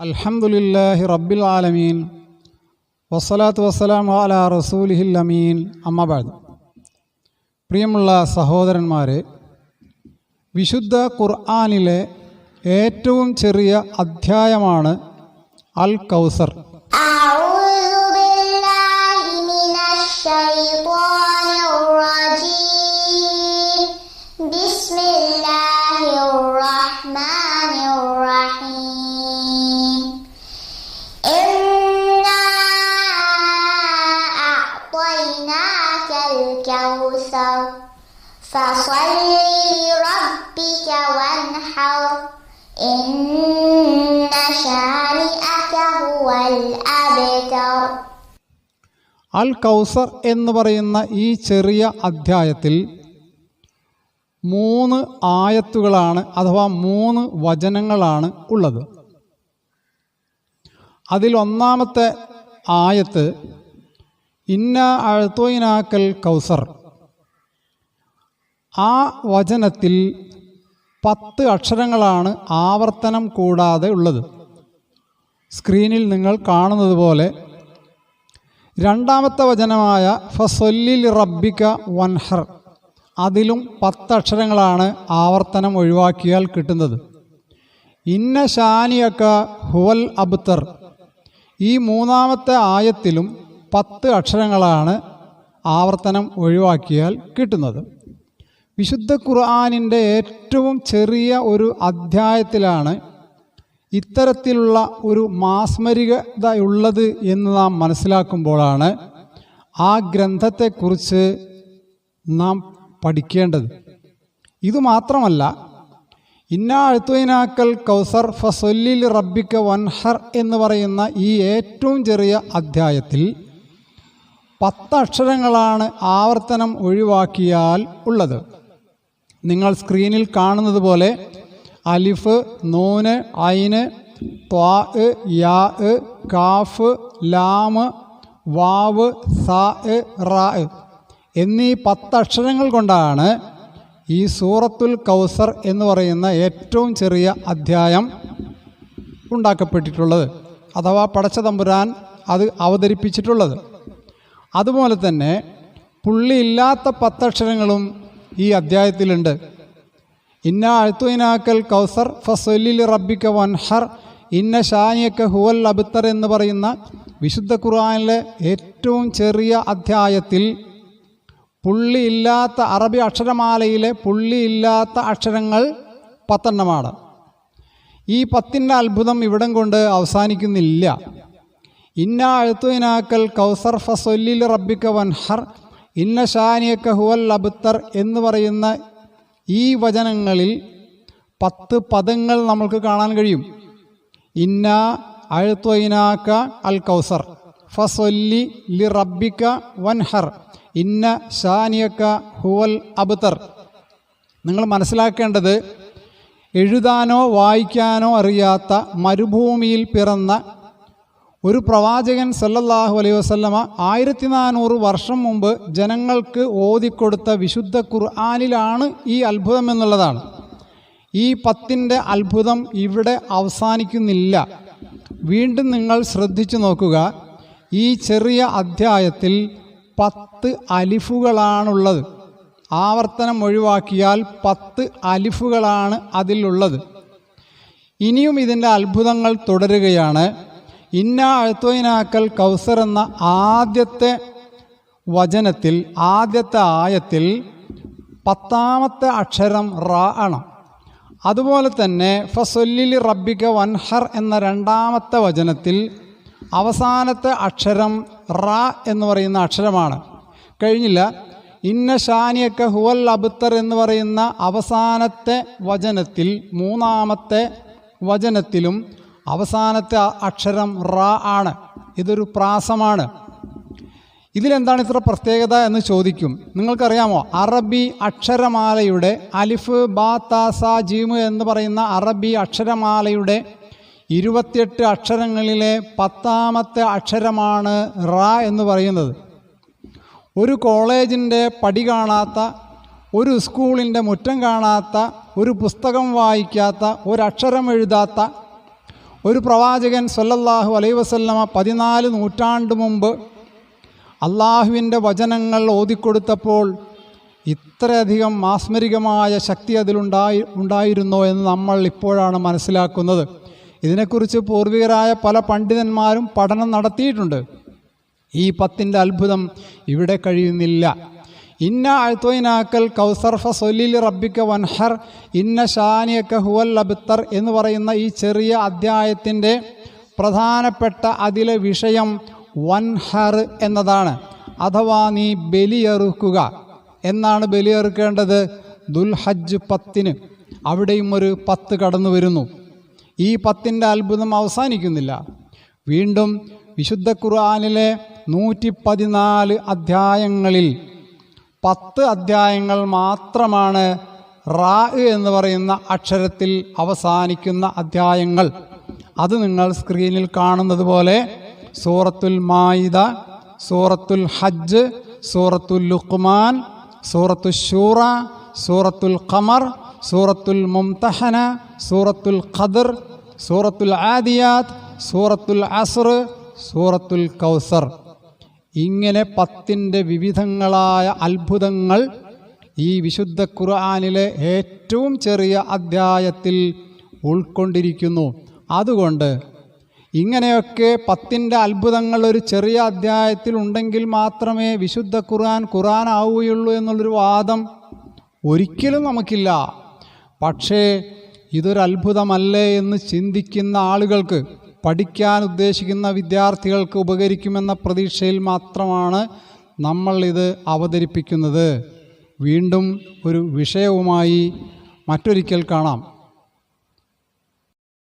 അൽഹംദുലില്ലാഹി റബ്ബിൽ ആലമീൻ. വസ്സലാത്തു വസ്സലാം അല റസൂലിഹിൽ അമീൻ. അമ്മബാദ് പ്രിയമുള്ള സഹോദരന്മാരെ വിശുദ്ധ ഖുർആാനിലെ ഏറ്റവും ചെറിയ അധ്യായമാണ് അൽ കൗസർ. الكوثر فصل لربك وانحر إن شانئك هو الأبتر അൽ കൗസർ എന്ന് പറയുന്ന ഈ ചെറിയ അധ്യായത്തിൽ മൂന്ന് ആയത്തുകളാണ് അഥവാ മൂന്ന് വചനങ്ങളാണ് ഉള്ളത് അതിൽ ഒന്നാമത്തെ ആയത്ത് ഇന്ന അഴുത്തോയിനാക്കൽ കൗസർ ആ വചനത്തിൽ പത്ത് അക്ഷരങ്ങളാണ് ആവർത്തനം കൂടാതെ ഉള്ളത്. സ്ക്രീനിൽ നിങ്ങൾ കാണുന്നത് പോലെ രണ്ടാമത്തെ വചനമായ ഫസൊല്ലിൽ റബ്ബിക വൻഹർ അതിലും പത്തക്ഷരങ്ങളാണ് ആവർത്തനം ഒഴിവാക്കിയാൽ കിട്ടുന്നത്. ഇന്ന ഷാനിയക്ക ഹുവൽ അബ്തർ ഈ മൂന്നാമത്തെ ആയത്തിലും പത്ത് അക്ഷരങ്ങളാണ് ആവർത്തനം ഒഴിവാക്കിയാൽ കിട്ടുന്നത്. വിശുദ്ധ ഖുർആാനിന്റെ ഏറ്റവും ചെറിയ ഒരു അധ്യായത്തിലാണ് ഇത്തരത്തിലുള്ള ഒരു മാസ്മരികത ഉള്ളത് എന്ന് നാം മനസ്സിലാക്കുമ്പോഴാണ് ആ ഗ്രന്ഥത്തെക്കുറിച്ച് നാം പഠിക്കേണ്ടത്. ഇതുമാത്രമല്ല ഇന്ന അഴുത്തുവിനാക്കൽ കൗസർ ഫസൊല്ലിൽ റബ്ബിക്ക വൻഹർ എന്ന് പറയുന്ന ഈ ഏറ്റവും ചെറിയ അധ്യായത്തിൽ പത്തക്ഷരങ്ങളാണ് ആവർത്തനം ഒഴിവാക്കിയാൽ ഉള്ളത്. നിങ്ങൾ സ്ക്രീനിൽ കാണുന്നത് പോലെ അലിഫ് നൂന് ഐന് ത്വാ യാ കാഫ് ലാമ് വാവ് സാ റാ എന്നീ പത്തക്ഷരങ്ങൾ കൊണ്ടാണ് ഈ സൂറത്തുൽ കൗസർ എന്ന് പറയുന്ന ഏറ്റവും ചെറിയ അധ്യായം ഉണ്ടാക്കപ്പെട്ടിട്ടുള്ളത്. അഥവാ പടച്ച തമ്പുരാൻ അത് അവതരിപ്പിച്ചിട്ടുള്ളത്. അതുപോലെ തന്നെ പുള്ളിയില്ലാത്ത പത്തക്ഷരങ്ങളും ഈ അധ്യായത്തിലുണ്ട്. ഇന്ന അഴുത്തുവിനാക്കൽ കൗസർ ഫസൊല്ലിൽ റബ്ബിക്ക വൻഹർ ഇന്ന ഷാനിയക്ക ഹുവൽ അബുത്തർ എന്ന് പറയുന്ന വിശുദ്ധ ഖുർആാനിലെ ഏറ്റവും ചെറിയ അധ്യായത്തിൽ പുള്ളിയില്ലാത്ത അറബി അക്ഷരമാലയിലെ പുള്ളിയില്ലാത്ത അക്ഷരങ്ങൾ പത്തെണ്ണമാണ്. ഈ പത്തിന്റെ അത്ഭുതം ഇവിടം കൊണ്ട് അവസാനിക്കുന്നില്ല. ഇന്ന അഴുത്തുവിനാക്കൽ കൗസർ ഫസൊല്ലിൽ റബ്ബിക്ക വൻഹർ ഇന്ന ഷാനിയൊക്കെ ഹുവൽ അബുത്തർ എന്ന് പറയുന്ന ഈ വചനങ്ങളിൽ പത്ത് പദങ്ങൾ നമ്മൾക്ക് കാണാൻ കഴിയും. ഇന്ന അഴുത്തൊയിനാക്ക അൽ കൗസർ. ഫസൊല്ലി ലി റബ്ബിക്ക വൻഹർ. ഇന്ന ഷാനിയക്ക ഹുവൽ അബുത്തർ നിങ്ങൾ മനസ്സിലാക്കേണ്ടത് എഴുതാനോ വായിക്കാനോ അറിയാത്ത മരുഭൂമിയിൽ പിറന്ന ഒരു പ്രവാചകൻ സല്ലല്ലാഹു അലൈഹി വസല്ലമ ആയിരത്തി നാനൂറ് വർഷം മുമ്പ് ജനങ്ങൾക്ക് ഓതിക്കൊടുത്ത വിശുദ്ധ ഖുർആാനിലാണ് ഈ അത്ഭുതം എന്നുള്ളതാണ്. ഈ പത്തിന്റെ അത്ഭുതം ഇവിടെ അവസാനിക്കുന്നില്ല. വീണ്ടും നിങ്ങൾ ശ്രദ്ധിച്ചു നോക്കുക. ഈ ചെറിയ അധ്യായത്തിൽ പത്ത് അലിഫുകളാണുള്ളത്. ആവർത്തനം ഒഴിവാക്കിയാൽ പത്ത് അലിഫുകളാണ് അതിലുള്ളത്. ഇനിയും ഇതിന്റെ അത്ഭുതങ്ങൾ തുടരുകയാണ്. ഇന്ന അഴുത്തോയിനാക്കൽ കൗസർ എന്ന ആദ്യത്തെ വചനത്തിൽ ആദ്യത്തെ ആയത്തിൽ പത്താമത്തെ അക്ഷരം റ ആണ്. അതുപോലെ തന്നെ ഫസൊല്ലി റബ്ബിക വൻഹർ എന്ന രണ്ടാമത്തെ വചനത്തിൽ അവസാനത്തെ അക്ഷരം റ എന്ന് പറയുന്ന അക്ഷരമാണ്. കഴിഞ്ഞില്ല. ഇന്ന ഷാനിയൊക്കെ ഹുവൽ അബുത്തർ എന്ന് പറയുന്ന അവസാനത്തെ വചനത്തിൽ മൂന്നാമത്തെ വചനത്തിലും അവസാനത്തെ അക്ഷരം റ ആണ്. ഇതൊരു പ്രാസമാണ്. ഇതിലെന്താണ് ഇത്ര പ്രത്യേകത എന്ന് ചോദിക്കും. നിങ്ങൾക്കറിയാമോ? അറബി അക്ഷരമാലയുടെ അലിഫ് ബാ താസ ജീമു എന്ന് പറയുന്ന അറബി അക്ഷരമാലയുടെ ഇരുപത്തിയെട്ട് അക്ഷരങ്ങളിലെ പത്താമത്തെ അക്ഷരമാണ് റ എന്ന് പറയുന്നത്. ഒരു കോളേജിന്റെ പടി കാണാത്ത ഒരു സ്കൂളിന്റെ മുറ്റം കാണാത്ത ഒരു പുസ്തകം വായിക്കാത്ത ഒരക്ഷരം എഴുതാത്ത ഒരു പ്രവാചകൻ സല്ലല്ലാഹു അലൈ വസല്ലമ പതിനാല് നൂറ്റാണ്ട് മുമ്പ് അള്ളാഹുവിന്റെ വചനങ്ങൾ ഓതിക്കൊടുത്തപ്പോൾ ഇത്രയധികം മാസ്മരികമായ ശക്തി അതിലുണ്ടായി ഉണ്ടായിരുന്നോ എന്ന് നമ്മൾ ഇപ്പോഴാണ് മനസ്സിലാക്കുന്നത്. ഇതിനെക്കുറിച്ച് പൂർവികരായ പല പണ്ഡിതന്മാരും പഠനം നടത്തിയിട്ടുണ്ട്. ഈ പത്തിന്റെ അത്ഭുതം ഇവിടെ കഴിയുന്നില്ല. ഇന്ന അഴ്ത്തോയിനാക്കൽ കൗസർഫ സൊല്ലിൽ റബ്ബിക്ക വൻഹർ ഇന്ന ഷാനിയക്ക ഹുവൽ അബിത്തർ എന്ന് പറയുന്ന ഈ ചെറിയ അധ്യായത്തിന്റെ പ്രധാനപ്പെട്ട അതിലെ വിഷയം വൻഹർ എന്നതാണ്. അഥവാ നീ ബലിയെറുക്കുക എന്നാണ് ബലിയെറുക്കേണ്ടത് ദുൽഹജ്ജ് പത്തിന്. അവിടെയും ഒരു പത്ത് കടന്നു വരുന്നു. ഈ പത്തിന്റെ അത്ഭുതം അവസാനിക്കുന്നില്ല. വീണ്ടും വിശുദ്ധ ഖുർആാനിലെ നൂറ്റി പതിനാല് അധ്യായങ്ങളിൽ പത്ത് അധ്യായങ്ങൾ മാത്രമാണ് റാ എന്ന് പറയുന്ന അക്ഷരത്തിൽ അവസാനിക്കുന്ന അധ്യായങ്ങൾ. അത് നിങ്ങൾ സ്ക്രീനിൽ കാണുന്നത് പോലെ സൂറത്തുൽ മായിദ സൂറത്തുൽ ഹജ്ജ് സൂറത്തുൽ ലുഖ്മാൻ സൂറത്തുൽ ഷൂറ സൂറത്തുൽ ഖമർ സൂറത്തുൽ മുംതഹന സൂറത്തുൽ ഖദർ സൂറത്തുൽ ആദിയാത്ത് സൂറത്തുൽ അസർ സൂറത്തുൽ കൗസർ. ഇങ്ങനെ പത്തിന്റെ വിവിധങ്ങളായ അത്ഭുതങ്ങൾ ഈ വിശുദ്ധ ഖുർആാനിലെ ഏറ്റവും ചെറിയ അധ്യായത്തിൽ ഉൾക്കൊണ്ടിരിക്കുന്നു. അതുകൊണ്ട് ഇങ്ങനെയൊക്കെ പത്തിന്റെ അത്ഭുതങ്ങൾ ഒരു ചെറിയ അധ്യായത്തിൽ ഉണ്ടെങ്കിൽ മാത്രമേ വിശുദ്ധ ഖുർആൻ ഖുർആൻ ആവുകയുള്ളൂ എന്നുള്ളൊരു വാദം ഒരിക്കലും നമുക്കില്ല. പക്ഷേ ഇതൊരത്ഭുതമല്ലേ എന്ന് ചിന്തിക്കുന്ന ആളുകൾക്ക് പഠിക്കാൻ ഉദ്ദേശിക്കുന്ന വിദ്യാർത്ഥികൾക്ക് ഉപകരിക്കുമെന്ന പ്രതീക്ഷയിൽ മാത്രമാണ് നമ്മൾ ഇത് അവതരിപ്പിക്കുന്നത്. വീണ്ടും ഒരു വിഷയവുമായി മറ്റൊരിക്കൽ കാണാം.